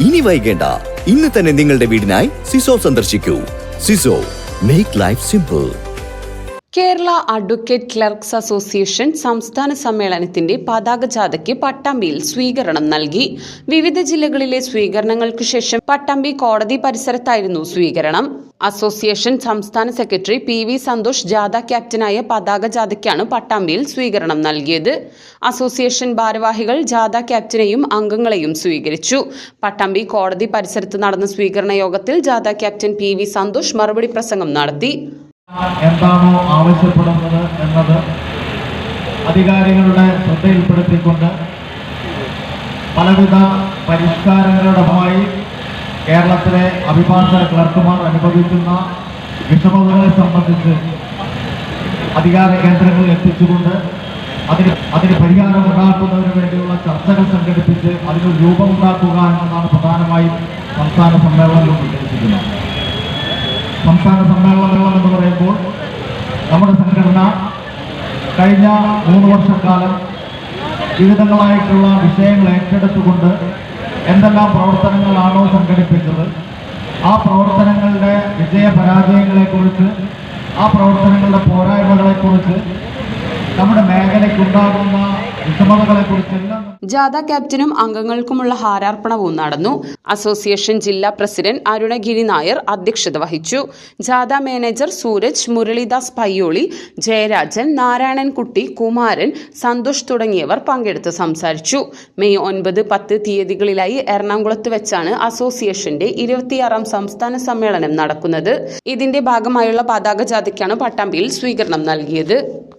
ഇനി വൈകേണ്ട. ഇന്ന് തന്നെ നിങ്ങളുടെ വീടിനായി സിസോ സന്ദർശിക്കൂ. സിസോ make life simple Kerala advocate clerks association സംസ്ഥാന സമ്മേളനത്തിന്റെ പതാക ജാഥയ്ക്ക് പട്ടാമ്പിയിൽ സ്വീകരണം നൽകി. വിവിധ ജില്ലകളിലെ സ്വീകരണങ്ങൾക്ക് ശേഷം പട്ടാമ്പി കോടതി പരിസരത്തായിരുന്നു സ്വീകരണം. അസോസിയേഷൻ സംസ്ഥാന സെക്രട്ടറി പി വി സന്തോഷ് ജാഥ ക്യാപ്റ്റനായ പതാക ജാഥയ്ക്കാണ് പട്ടാമ്പിയിൽ സ്വീകരണം നൽകിയത്. അസോസിയേഷൻ ഭാരവാഹികൾ ജാഥ ക്യാപ്റ്റനെയും അംഗങ്ങളെയും സ്വീകരിച്ചു. പട്ടാമ്പി കോടതി പരിസരത്ത് നടന്ന സ്വീകരണ യോഗത്തിൽ ജാഥ ക്യാപ്റ്റൻ പി വി സന്തോഷ് മറുപടി പ്രസംഗം നടത്തി. എന്താണോ ആവശ്യപ്പെടുന്നത് എന്നത് അധികാരികളുടെ ശ്രദ്ധയിൽപ്പെടുത്തിക്കൊണ്ട് പലവിധ പരിഷ്കാരങ്ങളുടെ കേരളത്തിലെ അഭിഭാഷക ക്ലർക്കുമാർ അനുഭവിക്കുന്ന വിഷമതകളെ സംബന്ധിച്ച് അധികാര കേന്ദ്രങ്ങളിൽ എത്തിച്ചുകൊണ്ട് അതിന് അതിന് പരിഹാരം ഉണ്ടാക്കുന്നതിന് വേണ്ടിയുള്ള ചർച്ചകൾ സംഘടിപ്പിച്ച് അതിന് രൂപമുണ്ടാക്കുക എന്നതാണ് പ്രധാനമായും സംസ്ഥാന സമ്മേളനം ഉദ്ദേശിക്കുന്നത്. സംസ്ഥാന സമ്മേളനം എന്ന് പറയുമ്പോൾ നമ്മുടെ സംഘടന കഴിഞ്ഞ മൂന്ന് വർഷക്കാലം വിവിധങ്ങളായിട്ടുള്ള വിഷയങ്ങൾ ഏറ്റെടുത്തുകൊണ്ട് എന്തെല്ലാം പ്രവർത്തനങ്ങളാണോ സംഘടിപ്പിച്ചത്? ആ പ്രവർത്തനങ്ങളുടെ വിജയപരാജയങ്ങളെക്കുറിച്ച് ആ പ്രവർത്തനങ്ങളുടെ പോരായ്മകളെക്കുറിച്ച് നമ്മുടെ മേഖലയ്ക്കുണ്ടാകുന്ന വിഷമതകളെക്കുറിച്ചെല്ലാം ജാഥ ക്യാപ്റ്റനും അംഗങ്ങൾക്കുമുള്ള ഹാരാർപ്പണവും നടന്നു. അസോസിയേഷൻ ജില്ലാ പ്രസിഡന്റ് അരുണഗിരി നായർ അധ്യക്ഷത വഹിച്ചു. ജാഥ മാനേജർ സൂരജ് മുരളീദാസ് പയ്യോളി ജയരാജൻ നാരായണൻകുട്ടി കുമാരൻ സന്തോഷ് തുടങ്ങിയവർ പങ്കെടുത്ത് സംസാരിച്ചു. മെയ് ഒൻപത് പത്ത് തീയതികളിലായി എറണാകുളത്ത് വെച്ചാണ് അസോസിയേഷന്റെ ഇരുപത്തിയാറാം സംസ്ഥാന സമ്മേളനം നടക്കുന്നത്. ഇതിന്റെ ഭാഗമായുള്ള പതാക ജാഥയ്ക്കാണ് പട്ടാമ്പിയിൽ സ്വീകരണം നൽകിയത്.